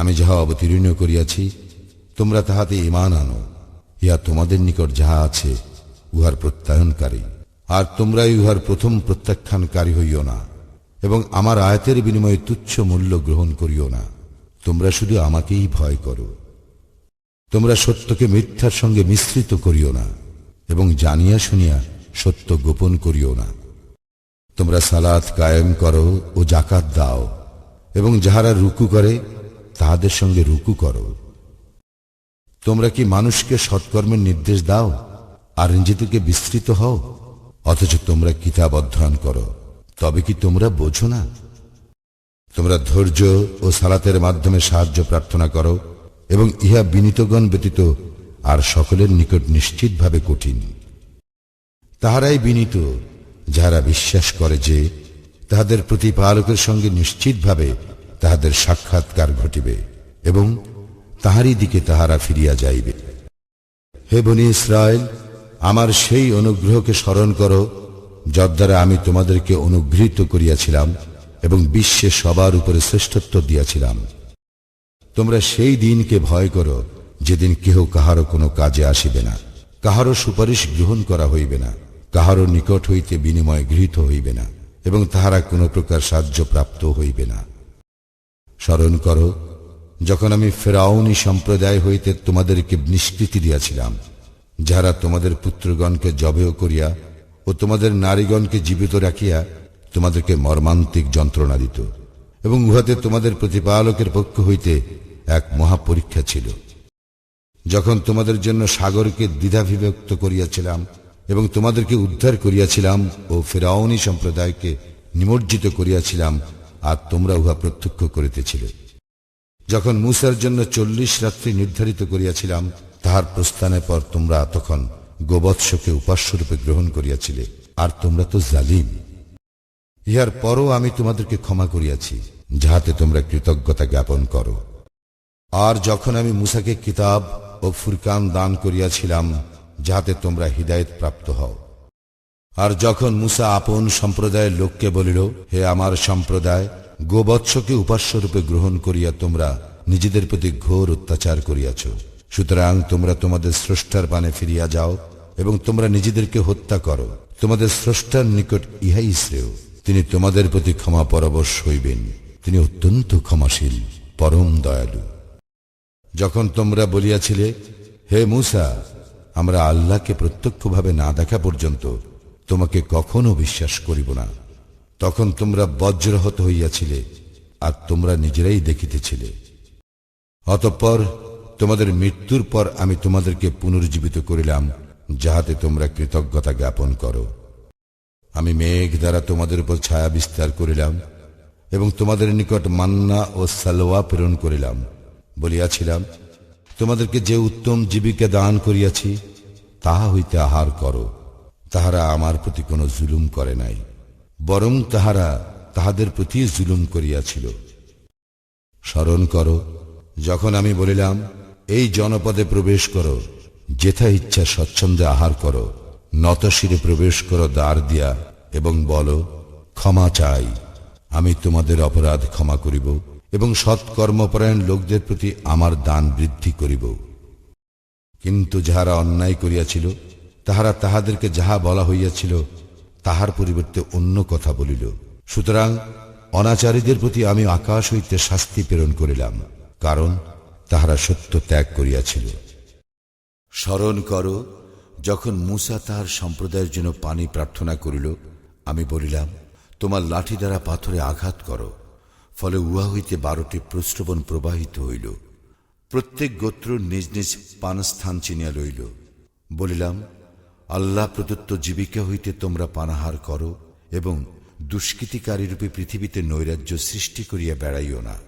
আমি যাহা অবতীর্ণ করিয়াছি, তোমরা তাহাতে ইমান আনো। ইহা তোমাদের নিকট যাহা আছে, উহার প্রত্যায়নকারী আর তোমরাই উহার প্রথম প্রত্যাখ্যানকারী হইও না, এবং আমার আয়াতের বিনিময়ে তুচ্ছ মূল্য গ্রহণ করিও না। তোমরা শুধু আমাকেই ভয় করো। তোমরা সত্যকে মিথ্যার সঙ্গে মিশ্রিত করিও না, এবং জানিয়া শুনিয়া সত্য গোপন করিও না। তোমরা সালাত কায়েম করো ও জাকাত দাও, এবং যাহারা রুকু করে তাহাদের সঙ্গে রুকু করো। তোমরা কি মানুষকে সৎকর্মের নির্দেশ দাও আর নিজেদেরকে বিস্তৃত হও? অথচ তোমরা কিতাব অধ্যয়ন করো, তবে কি তোমরা বোঝো না? তোমরা ধৈর্য ও সালাতের মাধ্যমে সাহায্য প্রার্থনা করো এবং ইহা বিনীতগণ ব্যতীত আর সকলের নিকট নিশ্চিতভাবে কঠিন। তাহারাই বিনীত, যাহারা বিশ্বাস করে যে তাহাদের প্রতিপালকের সঙ্গে নিশ্চিতভাবে তাহাদের সাক্ষাৎকার ঘটিবে এবং তাহারই দিকে তাহারা ফিরিয়া যাইবে। হে বনি ইসরায়েল, আমার সেই অনুগ্রহকে স্মরণ করো যদ্বারা আমি তোমাদেরকে অনুগৃহীত করিয়াছিলাম এবং বিশ্বে সবার উপরে শ্রেষ্ঠত্ব দিয়াছিলাম। তোমরা সেই দিনকে ভয় করো, যেদিন কেহ কাহারও কোনো কাজে আসিবে না, কাহারও সুপারিশ গ্রহণ করা হইবে না, কাহারও নিকট হইতে বিনিময় গৃহীত হইবে না, এবং তাহারা কোনো প্রকার সাহায্য প্রাপ্ত হইবে না। স্মরণ করো, যখন আমি ফেরাউনি সম্প্রদায় হইতে তোমাদেরকে নিষ্কৃতি দিয়াছিলাম, যাহারা তোমাদের পুত্রগণকে জবেও করিয়া ও তোমাদের নারীগণকে জীবিত রাখিয়া তোমাদেরকে মর্মান্তিক যন্ত্রণা দিত, এবং উহাতে তোমাদের প্রতিপালকের পক্ষ হইতে এক মহাপরীক্ষা ছিল। যখন তোমাদের জন্য সাগরকে দ্বিধাবিভক্ত করিয়াছিলাম এবং তোমাদেরকে উদ্ধার করিয়াছিলাম ও ফেরাউনি সম্প্রদায়কে নিমজ্জিত করিয়াছিলাম আর তোমরা উহা প্রত্যক্ষ করিতেছিলে। যখন মুসার জন্য চল্লিশ রাত্রি নির্ধারিত করিয়াছিলাম, তাহার প্রস্থানের পর তোমরা তখন গোবৎসকে উপাস্যরূপে গ্রহণ করিয়াছিলে, আর তোমরা তো জালিম। ইহার পরও আমি তোমাদেরকে ক্ষমা করিয়াছি, যাহাতে তোমরা কৃতজ্ঞতা জ্ঞাপন করো। আর যখন আমি মুসাকে কিতাব ও ফুরকান দান করিয়াছিলাম, যাহাতে তোমরা হৃদায়ত প্রাপ্ত হও। আর যখন মুসা আপন সম্প্রদায়ের লোককে বলিল, হে আমার সম্প্রদায়, গোবৎসকে উপাস্যরূপে গ্রহণ করিয়া তোমরা নিজেদের প্রতি ঘোর অত্যাচার করিয়াছ। সুতরাং তোমরা তোমাদের স্রষ্টার পানে ফিরিয়া যাও এবং তোমরা নিজেদেরকে হত্যা করো। তোমাদের স্রষ্টার নিকট ইহাই শ্রেয়। তিনি তোমাদের প্রতি ক্ষমা পরবশ হইবেন। তিনি অত্যন্ত ক্ষমাশীল, পরম দয়ালু। যখন তোমরা বলিয়াছিলে, হে মুসা, আমরা আল্লাহকে প্রত্যক্ষভাবে না দেখা পর্যন্ত তোমাকে কখনো বিশ্বাস করিব না। তখন তোমরা বজ্রহত হইয়াছিলে আর তোমরা নিজেরাই দেখিতেছিলে। অতঃপর তোমাদের মৃত্যুর পর আমি তোমাদেরকে পুনর্জীবিত করিলাম, যাহাতে তোমরা কৃতজ্ঞতা জ্ঞাপন করো। আমি মেঘ দ্বারা তোমাদের উপর ছায়া বিস্তার করিলাম এবং তোমাদের নিকট মান্না ও সালোয়া প্রেরণ করিলাম। বলিয়াছিলাম, তোমাদেরকে যে উত্তম জীবিকা দান করিয়াছি, তাহা হইতে আহার করো। তাহারা আমার প্রতি কোনো জুলুম করে নাই, বরং তাহারা তাহাদের প্রতি জুলুম করিয়াছিল। স্মরণ করো, যখন আমি বলিলাম, এই জনপদে প্রবেশ করো, যেথা ইচ্ছা স্বচ্ছন্দে আহার করো, নতশিরে প্রবেশ করো দ্বার দিয়া এবং বলো, ক্ষমা চাই, আমি তোমাদের অপরাধ ক্ষমা করিব এবং সৎকর্মপরায়ণ লোকদের প্রতি আমার দান বৃদ্ধি করিব। কিন্তু যাহারা অন্যায় করিয়াছিল তাহারা তাহাদেরকে যাহা বলা হইয়াছিল, তাহার পরিবর্তে অন্য কথা বলিল। সুতরাং অনাচারীদের প্রতি আমি আকাশ হইতে শাস্তি প্রেরণ করিলাম, কারণ তাহারা সত্য ত্যাগ করিয়াছিল। স্মরণ করো, যখন মুসা তাহার সম্প্রদায়ের জন্য পানি প্রার্থনা করিল, আমি বলিলাম, তোমার লাঠি দ্বারা পাথরে আঘাত করো, ফলে উহা হইতে বারোটি প্রশ্রবণ প্রবাহিত হইল। প্রত্যেক গোত্র নিজ নিজ পানস্থান চিনিয়া লইল। বলিলাম আল্লাহ প্রদত্ত জীবিকা হইতে তোমরা পানাহার করো এবং দুষ্কৃতিকারী রূপে পৃথিবীতে নৈরাজ্য সৃষ্টি করিয়া বেড়াইও না।